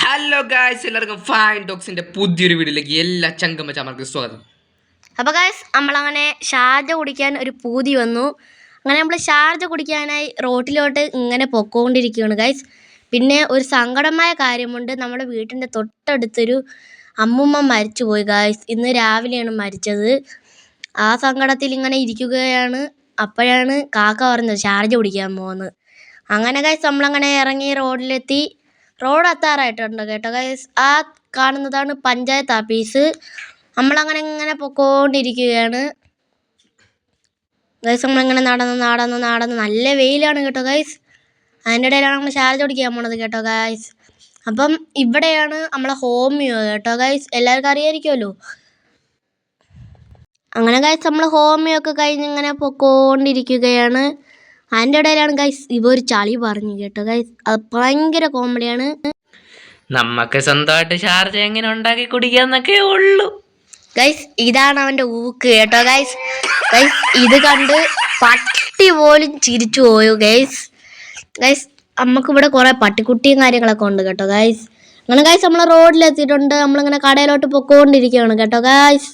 Hello guys എല്ലാവർക്കും fine ഡോക്സിന്റെ പുതിയൊരു വീഡിയോയിലേക്ക് എല്ലാ ചങ്കമ്മ ചാമർക്ക് സ്വാഗതം. അപ്പോൾ ഗായ്സ് നമ്മളങ്ങനെ ഷാർജ കുടിക്കാൻ ഒരു പൂതി വന്നു. അങ്ങനെ നമ്മൾ ഷാർജ കുടിക്കാനായി റോട്ടിലോട്ട് ഇങ്ങനെ പൊക്കോണ്ടിരിക്കുകയാണ് ഗായ്സ് പിന്നെ ഒരു സങ്കടമായ കാര്യമുണ്ട്. നമ്മുടെ വീട്ടിന്റെ തൊട്ടടുത്തൊരു അമ്മുമ്മ മരിച്ചുപോയി ഗായ്സ് ഇന്ന് രാവിലെയാണ് മരിച്ചത്. ആ സങ്കടത്തിൽ ഇങ്ങനെ ഇരിക്കുകയാണ്. അപ്പോഴാണ് കാക്ക പറഞ്ഞത് ഷാർജ കുടിക്കാൻ പോകുന്നത് അങ്ങനെ ഗായ്സ് നമ്മളങ്ങനെ ഇറങ്ങി റോഡിലെത്തി. റോഡ് എത്താറായിട്ടുണ്ട് കേട്ടോ. ഗൈസ് ആ കാണുന്നതാണ് പഞ്ചായത്ത് ഓഫീസ് നമ്മളങ്ങനെ ഇങ്ങനെ പൊക്കോണ്ടിരിക്കുകയാണ്. ഗൈസ് നമ്മളിങ്ങനെ നടന്ന് നടന്ന് നടന്ന് നല്ല വെയിലാണ് കേട്ടോ ഗൈസ് അതിന്റെ ഇടയിലാണ് നമ്മൾ ചാർജ് ഓടിക്കാൻ പോണത് കേട്ടോ ഗൈസ് അപ്പം ഇവിടെയാണ് നമ്മളെ ഹോമിയോ കേട്ടോ ഗൈസ് എല്ലാവർക്കും അറിയായിരിക്കുമല്ലോ. അങ്ങനെ ഗൈസ് നമ്മൾ ഹോമിയോ ഒക്കെ കഴിഞ്ഞ് ഇങ്ങനെ പൊക്കോണ്ടിരിക്കുകയാണ്. അതിന്റെ ഇടയിലാണ് ഗൈസ് ഇവ ഒരു ചളി പറഞ്ഞു കേട്ടോ. ഗൈസ് അത് ഭയങ്കര കോമഡിയാണ് നമുക്ക് സ്വന്തമായിട്ട് ഷാർജ എങ്ങനെ ഉണ്ടാക്കി കുടിക്കാന്നൊക്കെ ഉള്ളൂ. ഗൈസ് ഇതാണ് അവന്റെ ഊക്ക് കേട്ടോ ഗൈസ് ഗൈസ് ഇത് കണ്ട് പട്ടി പോലും ചിരിച്ചു പോയോ ഗൈസ് ഗൈസ് നമുക്കിവിടെ കുറേ പട്ടിക്കുട്ടിയും കാര്യങ്ങളൊക്കെ ഉണ്ട് കേട്ടോ ഗൈസ് അങ്ങനെ ഗൈസ് നമ്മൾ റോഡിലെത്തിയിട്ടുണ്ട് നമ്മളിങ്ങനെ കടയിലോട്ട് പൊക്കോണ്ടിരിക്കുകയാണ് കേട്ടോ ഗൈസ്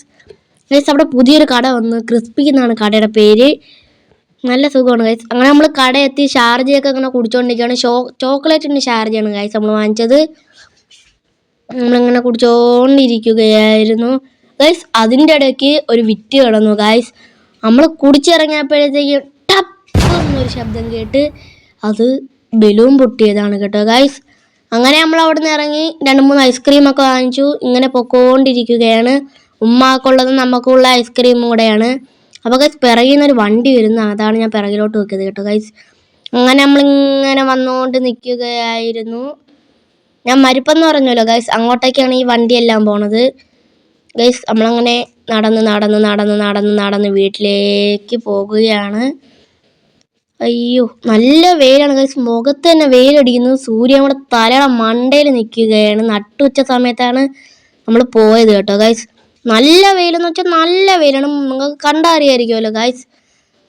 ഗൈസ് അവിടെ പുതിയൊരു കട വന്നു ക്രിസ്പി എന്നാണ് കടയുടെ പേര്. നല്ല സുഖമാണ് ഗൈസ് അങ്ങനെ നമ്മൾ കട എത്തി ഷാർജയൊക്കെ ഇങ്ങനെ കുടിച്ചോണ്ടിരിക്കുകയാണ്. ഷോ ചോക്ലേറ്റിന്റെ ഷാർജയാണ് ഗൈസ് നമ്മൾ വാങ്ങിച്ചത്. നമ്മളിങ്ങനെ കുടിച്ചോണ്ടിരിക്കുകയായിരുന്നു. ഗൈസ് അതിന്റെ ഇടയ്ക്ക് ഒരു വിറ്റ് കിടന്നു ഗൈസ് നമ്മൾ കുടിച്ചിറങ്ങിയപ്പോഴത്തേക്ക് ടപ്പ് എന്നൊരു ശബ്ദം കേട്ട് അത് ബലൂൺ പൊട്ടിയതാണ് കേട്ടോ ഗൈസ് അങ്ങനെ നമ്മൾ അവിടെ നിന്ന് ഇറങ്ങി രണ്ട് മൂന്ന് ഐസ്ക്രീമൊക്കെ വാങ്ങിച്ചു. ഇങ്ങനെ പൊക്കോണ്ടിരിക്കുകയാണ്. ഉമ്മാക്കുള്ളതും നമുക്കുള്ള ഐസ്ക്രീമും കൂടെയാണ്. അപ്പോൾ ഗൈസ് പിറകിൽ നിന്നൊരു വണ്ടി വരുന്ന അതാണ് ഞാൻ പിറകിലോട്ട് നോക്കിയത് കേട്ടോ. ഗൈസ് അങ്ങനെ നമ്മളിങ്ങനെ വന്നുകൊണ്ട് നിൽക്കുകയായിരുന്നു ഞാൻ മരുപ്പെന്ന് പറഞ്ഞല്ലോ ഗൈസ് അങ്ങോട്ടേക്കാണ് ഈ വണ്ടിയെല്ലാം പോണത്. ഗൈസ് നമ്മളങ്ങനെ നടന്ന് നടന്ന് നടന്ന് നടന്ന് നടന്ന് വീട്ടിലേക്ക് പോകുകയാണ്. അയ്യോ നല്ല വെയിലാണ് ഗൈസ് മുഖത്ത് തന്നെ വെയിലടിക്കുന്നു. സൂര്യൻ നമ്മുടെ തലയുടെ മണ്ടയിൽ നിൽക്കുകയാണ് നട്ടുച്ച സമയത്താണ് നമ്മൾ പോയത് കേട്ടോ ഗൈസ് നല്ല വെയിലെന്ന് വെച്ചാൽ നല്ല വെയിലാണ്. നിങ്ങൾക്ക് കണ്ടറിയായിരിക്കുമല്ലോ ഗൈസ്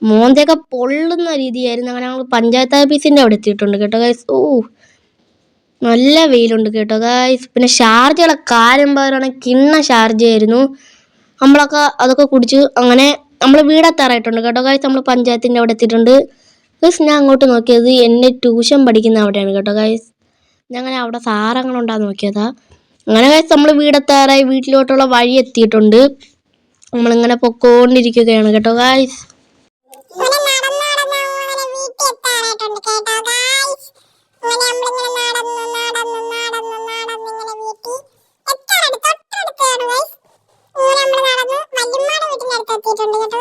മോന്തൊക്കെ പൊള്ളുന്ന രീതിയായിരുന്നു. അങ്ങനെ ഞങ്ങൾ പഞ്ചായത്ത് ഓഫീസിന്റെ അവിടെ എത്തിയിട്ടുണ്ട് കേട്ടോ ഗൈസ് ഓ നല്ല വെയിലുണ്ട് കേട്ടോ ഗായ്സ് പിന്നെ ഷാർജയുടെ കാര്യം പറയുകയാണെങ്കിൽ കിണ്ണ ഷാർജയായിരുന്നു നമ്മളൊക്കെ അതൊക്കെ കുടിച്ച് അങ്ങനെ നമ്മൾ വീടെത്താറായിട്ടുണ്ട് കേട്ടോ ഗായ്സ് നമ്മൾ പഞ്ചായത്തിന്റെ അവിടെ എത്തിയിട്ടുണ്ട്. ഗൈസ് ഞാൻ അങ്ങോട്ട് നോക്കിയത് എന്നെ ട്യൂഷൻ പഠിക്കുന്ന അവിടെയാണ് കേട്ടോ ഗൈസ് ഞങ്ങൾ അവിടെ സാറങ്ങളുണ്ടാന്ന് നോക്കിയതാ. അങ്ങനെ നമ്മൾ വീട് എത്താറായി വീട്ടിലോട്ടുള്ള വഴി എത്തിയിട്ടുണ്ട്. നമ്മളിങ്ങനെ പൊക്കോണ്ടിരിക്കുകയാണ് കേട്ടോ ഗായ്സ് എത്തിയിട്ടുണ്ട്